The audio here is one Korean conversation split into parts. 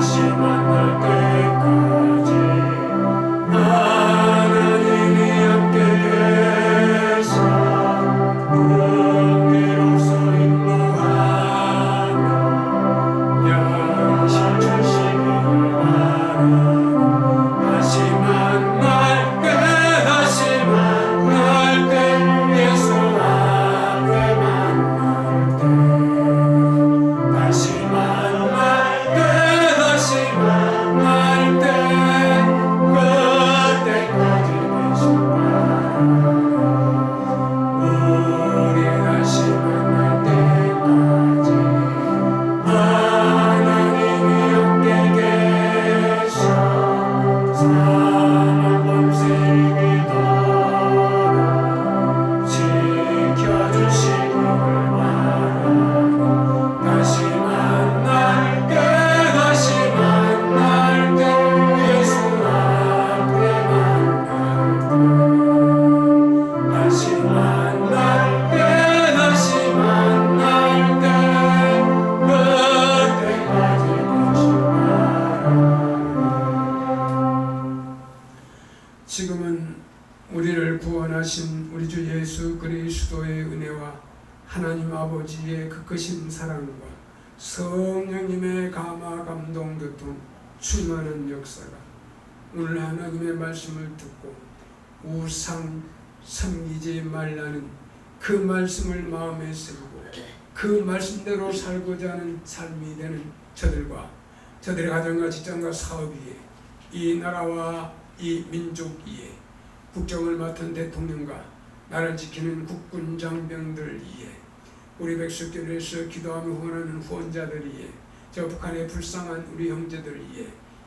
島の国 우리를 구원하신 우리 주 예수 그리스도의 은혜와 하나님 아버지의 그 크신 사랑과 성령님의 감화 감동 교통 충만한 역사가 오늘 하나님의 말씀을 듣고 우상 섬기지 말라는 그 말씀을 마음에 새기고 그 말씀대로 살고자 하는 삶이 되는 저들과 저들의 가정과 직장과 사업 위에 이 나라와 이 민족 위에 국정을 맡은 대통령과 나를 지키는 국군 장병들 위에 우리 위해서 기도하며 후원하는 후원자들 위에 저 북한의 불쌍한 우리 형제들 위에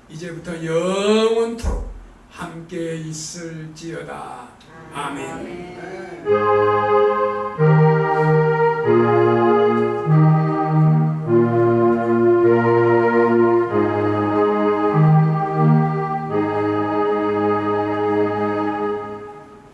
이제부터 영원토록 함께 있을지어다 아멘. 아멘.